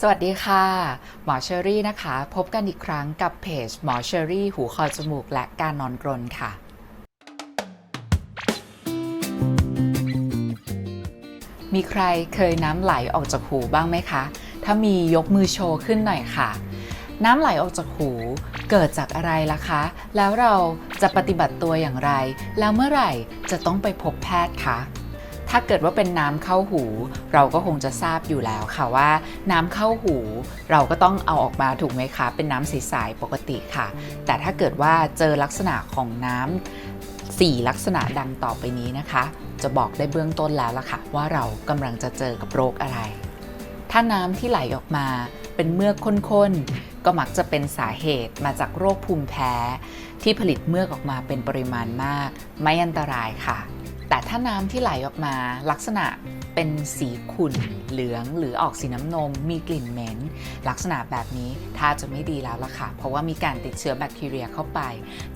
สวัสดีค่ะ หมอเชอรี่นะคะ พบกันอีกครั้งกับเพจหมอเชอรี่ หูคอจมูก และการนอนกรนค่ะ มีใครเคยน้ำไหลออกจากหูบ้างไหมคะ ถ้ามียกมือโชว์ขึ้นหน่อยค่ะ น้ำไหลออกจากหูเกิดจากอะไรล่ะคะ แล้วเราจะปฏิบัติตัวอย่างไร แล้วเมื่อไหร่จะต้องไปพบแพทย์คะ ถ้าเกิดว่าเป็นน้ำเข้าหู เราก็คงจะทราบอยู่แล้วค่ะว่า น้ำเข้าหู เราก็ต้องเอาออกมาถูกไหมคะ เป็นน้ำใสๆปกติค่ะ แต่ถ้าเกิดว่าเจอลักษณะของน้ำสี่ลักษณะดังต่อไปนี้นะคะ จะบอกได้เบื้องต้นแล้วล่ะค่ะ ว่าเรากำลังจะเจอกับโรคอะไร ถ้าน้ำที่ไหลออกมาเป็นเมือกข้นๆก็มักจะเป็นสาเหตุมาจากโรคภูมิแพ้ ที่ผลิตเมือกออกมาเป็นปริมาณมาก ไม่อันตรายค่ะ แต่ถ้าน้ำที่ไหลออกมาลักษณะเป็นสีขุ่นเหลืองหรือออกสีน้ำนม มีกลิ่นเหม็น ลักษณะแบบนี้ถ้าจะไม่ดีแล้วล่ะค่ะ เพราะว่ามีการติดเชื้อแบคทีเรียเข้าไป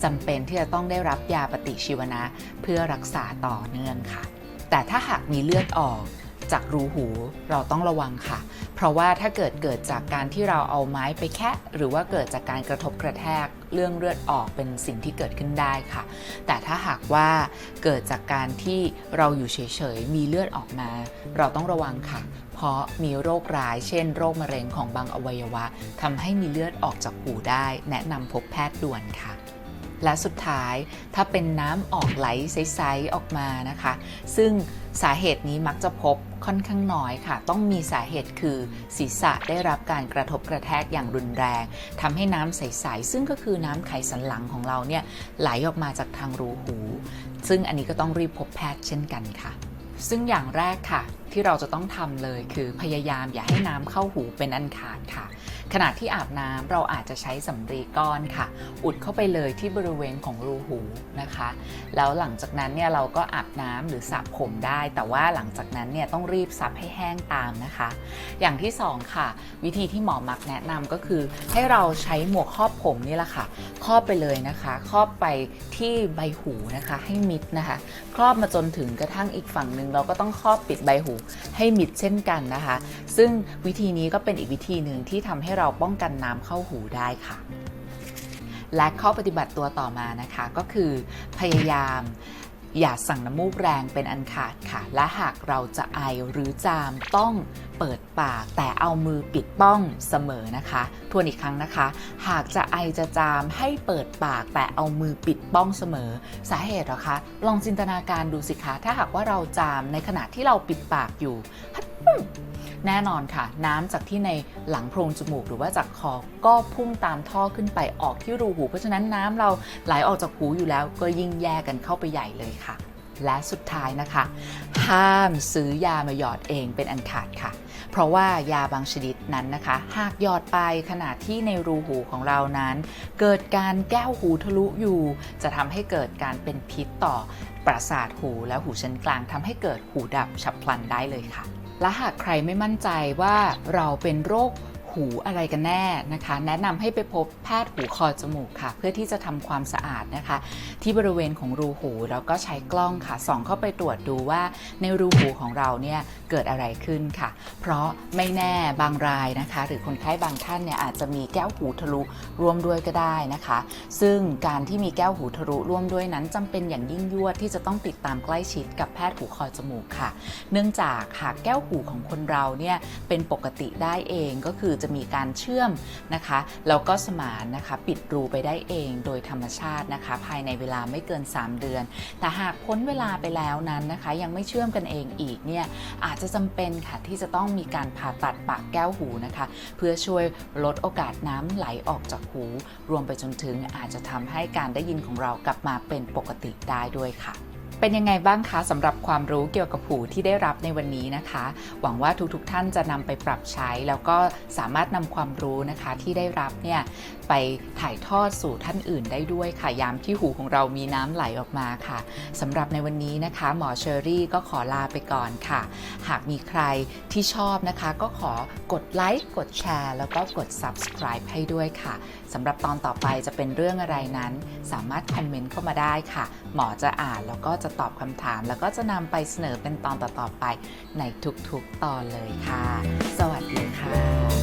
จำเป็นที่จะต้องได้รับยาปฏิชีวนะ เพื่อรักษาต่อเนื่องค่ะ แต่ถ้าหากมีเลือดออกจากรูหูเราต้องระวังค่ะ เพราะว่าถ้าเกิดเกิดจากการที่เราเอาไม้ไปแคะหรือว่าเกิดจากการกระทบกระแทกเรื่องเลือดออกเป็นสิ่งที่เกิดขึ้นได้ค่ะ แต่ถ้าหากว่าเกิดจากการที่เราอยู่เฉยๆ มีเลือดออกมา เราต้องระวังค่ะ เพราะมีโรคร้ายเช่น โรคมะเร็งของบางอวัยวะทำให้มีเลือดออกจากหูได้ แนะนำพบแพทย์ด่วนค่ะ และสุดท้ายถ้าเป็นน้ำออกไหลใสๆออกมานะคะ ซึ่งสาเหตุนี้มักจะพบค่อนข้างน้อยค่ะ ต้องมีสาเหตุคือศีรษะได้รับการกระทบกระแทกอย่างรุนแรงทำให้น้ำใส ๆ ซึ่งก็คือน้ำไขสันหลังของเราเนี่ยไหลออกมาจากทางรูหู ซึ่งอันนี้ก็ต้องรีบพบแพทย์เช่นกันค่ะ ซึ่งอย่างแรกค่ะ ที่เราจะต้องทำเลยคือพยายามอย่าให้น้ำเข้าหูเป็นอันขาดค่ะ ขณะที่อาบน้ำเราอาจจะใช้สำลีก้อนค่ะ อุดเข้าไปเลยที่บริเวณของรูหูนะคะ แล้วหลังจากนั้นเนี่ยเราก็อาบน้ำหรือสระผมได้ แต่ว่าหลังจากนั้นเนี่ยต้องรีบซับให้แห้งตามนะคะ อย่างที่สองค่ะ วิธีที่หมอมักแนะนำก็คือ ให้เราใช้หมวกครอบผมนี่แหละค่ะ ครอบไปเลยนะคะ ครอบไปที่ใบหูนะคะ ให้มิดนะคะ ครอบมาจนถึงกระทั่งอีกฝั่งหนึ่งเราก็ต้องครอบปิดใบหูให้มิดเช่นกันนะคะ ซึ่งวิธีนี้ก็เป็นอีกวิธีหนึ่งที่ทำให้เราป้องกันน้ำเข้าหูได้ค่ะ และข้อปฏิบัติตัวต่อมานะคะก็คือพยายามอย่าสั่งน้ำมูกแรงเป็นอันขาดค่ะ และหากเราจะไอหรือจามต้องเปิดปาก แต่เอามือปิดป้องเสมอนะคะ ทวนอีกครั้งนะคะ หากจะไอจะจามให้เปิดปาก แต่เอามือปิดป้องเสมอ สาเหตุหรอคะ ลองจินตนาการดูสิคะ ถ้าหากว่าเราจามในขณะที่เราปิดปากอยู่ แน่นอนค่ะ น้ำจากที่ในหลังโพรงจมูก หรือว่าจากคอก็พุ่งตามท่อขึ้นไปออกที่รูหู เพราะฉะนั้นน้ำเราไหลออกจากหูอยู่แล้ว ก็ยิ่งแย่กันเข้าไปใหญ่เลยค่ะ และสุดท้ายนะคะ ห้ามซื้อยามาหยอดเองเป็นอันขาดค่ะเพราะว่ายาบางชนิดนั้นนะคะ หากหยอดไปขณะที่ในรูหูของเรานั้น เกิดการแก้วหูทะลุอยู่ จะทำให้เกิดการเป็นพิษต่อประสาทหูและหูชั้นกลางทำให้เกิดหูดับฉับพลันได้เลยค่ะ และหากใครไม่มั่นใจว่าเราเป็นโรค หูอะไรกันแน่นะคะ แนะนำให้ไปพบแพทย์หูคอจมูกค่ะ เพื่อที่จะทำความสะอาดนะคะ ที่บริเวณของรูหูแล้วก็ใช้กล้องค่ะส่องเข้าไปตรวจดูว่าในรูหูของเราเนี่ยเกิดอะไรขึ้นค่ะ เพราะไม่แน่บางรายนะคะ หรือคนไข้บางท่านเนี่ยอาจจะมีแก้วหูทะลุร่วมด้วยก็ได้นะคะ ซึ่งการที่มีแก้วหูทะลุร่วมด้วยนั้นจำเป็นอย่างยิ่งยวดที่จะต้องติดตามใกล้ชิดกับแพทย์หูคอจมูกค่ะ เนื่องจากหากแก้วหูของคนเราเนี่ยเป็นปกติได้เองก็คือจะะมีการเชื่อมนะคะแล้วก็สมานนะคะปิดรูไปได้เองโดยธรรมชาตินะคะ ภายในเวลาไม่เกิน 3 เดือน แต่หากพ้นเวลาไปแล้วนั้นนะคะ ยังไม่เชื่อมกันเองอีกเนี่ยอาจจะจำเป็นค่ะที่จะต้องมีการผ่าตัดปากแก้วหูนะคะ เพื่อช่วยลดโอกาสน้ำไหลออกจากหู รวมไปจนถึงอาจจะทำให้การได้ยินของเรากลับมาเป็นปกติได้ด้วยค่ะ เป็นยังไงบ้างคะสำหรับความรู้เกี่ยวกับหูที่ได้รับในวันนี้นะคะ หวังว่าทุกๆทท่านจะนำไปปรับใช้ แล้วก็สามารถนำความรู้นะคะที่ได้รับเนี่ยไปถ่ายทอดสู่ท่านอื่นได้ด้วยค่ะยามที่หูของเรามีน้ำไหลออกมาค่ะสำหรับในวันนี้นะคะ หมอเชอรี่ก็ขอลาไปก่อนค่ะ หากมีใครที่ชอบนะคะ ก็ขอกดไลค์กดแชร์ แล้วก็กด subscribe ให้ด้วยค่ะสำหรับตอนต่อไปจะเป็นเรื่องอะไรนั้น สามารถคอมเมนต์เข้ามาได้ค่ะ หมอจะอ่านแล้วก็จะตอบคำถาม แล้วก็จะนำไปเสนอเป็นตอนต่อๆไปในทุกๆตอนเลยค่ะ สวัสดีค่ะ